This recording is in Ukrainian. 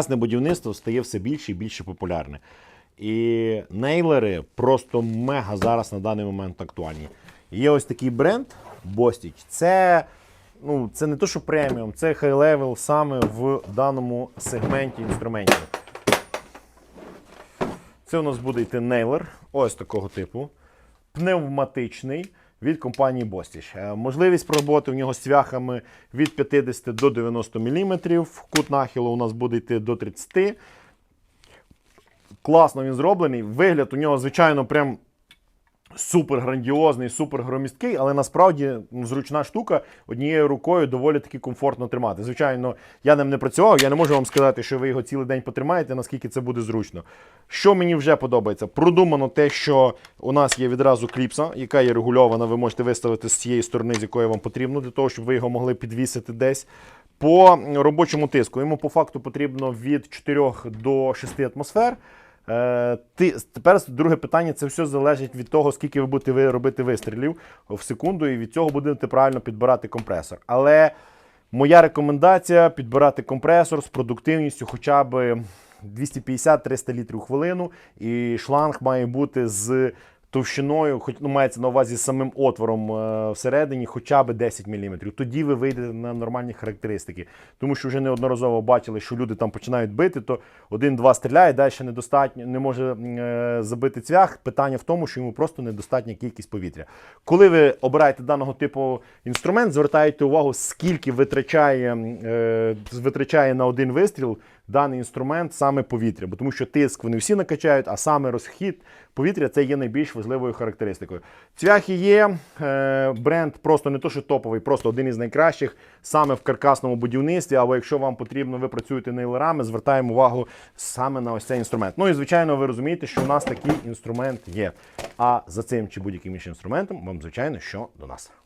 Власне будівництво стає все більше і більше популярне. І нейлери просто мега зараз на даний момент актуальні. Є ось такий бренд Bostich. Це, ну, це не то, що преміум, це хай-левел саме в даному сегменті інструментів. Це у нас буде йти нейлер, ось такого типу. Пневматичний від компанії Bostich. Е, Можливість роботи в нього з цвяхами від 50 до 90 мм. Кут нахилу у нас буде йти до 30 Класно він зроблений. Вигляд у нього, звичайно, прям супер грандіозний, супер громісткий, але насправді ну, зручна штука однією рукою доволі таки комфортно тримати. Звичайно, я ним не працював, я не можу вам сказати, що ви його цілий день потримаєте, наскільки це буде зручно. Що мені вже подобається? Продумано те, що у нас є відразу кліпса, яка є регульована, ви можете виставити з цієї сторони, з якої вам потрібно, для того, щоб ви його могли підвісити десь. По робочому тиску йому по факту потрібно від 4 до 6 атмосфер. Е, ти, тепер друге питання: це все залежить від того, скільки ви будете ви робити вистрілів в секунду, і від цього будете правильно підбирати компресор. Але моя рекомендація підбирати компресор з продуктивністю хоча б 250-300 літрів в хвилину, і шланг має бути з товщиною, хоч ну, мається на увазі самим отвором е, всередині, хоча б 10 мм. Тоді ви вийдете на нормальні характеристики. Тому що вже неодноразово бачили, що люди там починають бити, то один-два стріляє, далі недостатньо, не може е, забити цвях. Питання в тому, що йому просто недостатня кількість повітря. Коли ви обираєте даного типу інструмент, звертайте увагу, скільки витрачає, е, витрачає на один вистріл даний інструмент саме повітря, бо тому що тиск вони всі накачають, а саме розхід повітря це є найбільш важливою характеристикою. Цвяхи є, е, бренд просто не то, що топовий, просто один із найкращих саме в каркасному будівництві. Або якщо вам потрібно, ви працюєте нейлерами, звертаємо увагу саме на ось цей інструмент. Ну і звичайно, ви розумієте, що у нас такий інструмент є. А за цим чи будь-яким іншим інструментом вам, звичайно, що до нас.